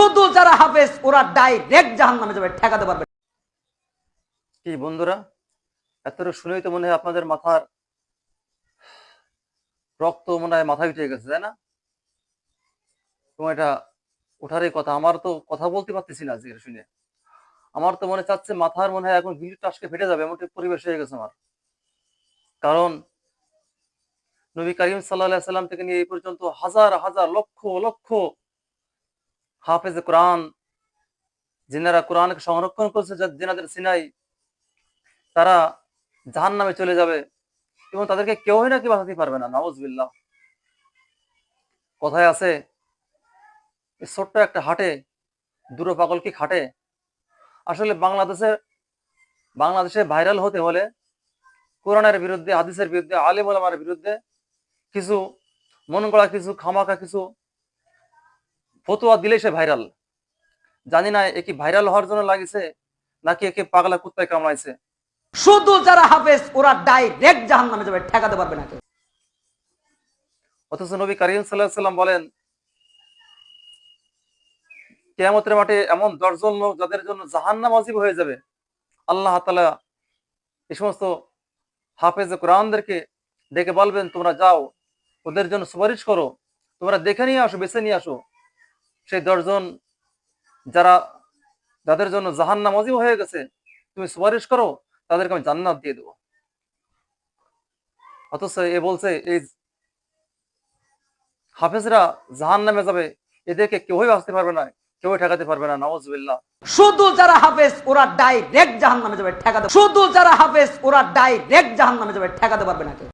শুধু যারা হাফেজ, ওরা ডাইরেক্ট জাহান নামে যাবে, ঠেকাতে পারবে কি বন্ধুরা, এতটা শুনেই তো মনে হয় আপনাদের মাথার রক্ত মনে হয় মাথায় উঠে গেছে, তাই না? এটা ওঠারই কথা, আমার তো কথা বলতে পারতেছি না আজকে শুনে। আমার তো মনে চাচ্ছে মাথার মনে হয় এখন গিলি টাসকে ফেটে যাবে এমন পরিবেশ হয়ে গেছে আমার। কারণ নবী করিম সাল্লাহ সাল্লাম থেকে নিয়ে এই পর্যন্ত হাজার হাজার, লক্ষ লক্ষ হাফেজ কোরআন, যিনারা কোরআনকে সংরক্ষণ করছে যিনাদের সিনাই, তারা জাহান নামে চলে যাবে এবং তাদেরকে কেউই নাকি বাঁচাতে পারবে না। নওয়াজবিল্লাহ কথায় আছে ছোট্ট একটা হাটে, দুটো পাগল কি খাটে? আসলে বাংলাদেশে বাংলাদেশে ভাইরাল হতে হলে কোরআনের বিরুদ্ধে, হাদিসের বিরুদ্ধে, আলিম ওলামার বিরুদ্ধে কিছু মন কিছু খামাখা, কিছু ফতোয়া দিলে সে ভাইরাল জানি না এ কি ভাইরাল হওয়ার জন্য লাগিছে নাকি একে পাগলা কুত্তায় কামড়াইছে। শুধু যারা হাফেজ ওরা ডাইরেক্ট জাহান নামে যাবে ঠেকাতে পারবে না কেউ। অথচ নবী করিম সাল্লাহ সাল্লাম বলেন কেয়ামতের মাঠে এমন দশজন লোক যাদের জন্য জাহান্নাম অজীব হয়ে যাবে আল্লাহ তালা এই সমস্ত হাফেজ কোরআনদেরকে ডেকে বলবেন তোমরা যাও ওদের জন্য সুপারিশ করো তোমরা দেখে নিয়ে আসো বেছে নিয়ে আসো। সেই দশজন যারা যাদের জন্য জাহান্নাম অজীব হয়ে গেছে, তুমি সুপারিশ করো, তাদেরকে আমি জান্নাত দিয়ে দেবো। অথচ এ বলছে, এই হাফেজরা জাহান নামে যাবে, এদেরকে কেউই বাঁচতে পারবে না, কেউই ঠেকাতে পারবে না নওয়াজবিল্লাহ শুধু যারা হাফেজ, ওরা ডাইরেক্ট জাহান নামে যাবে, ঠেকাতে শুধু যারা হাফেজ, ওরা ডাইরেক্ট জাহান নামে যাবে, ঠেকাতে পারবে না কেউ।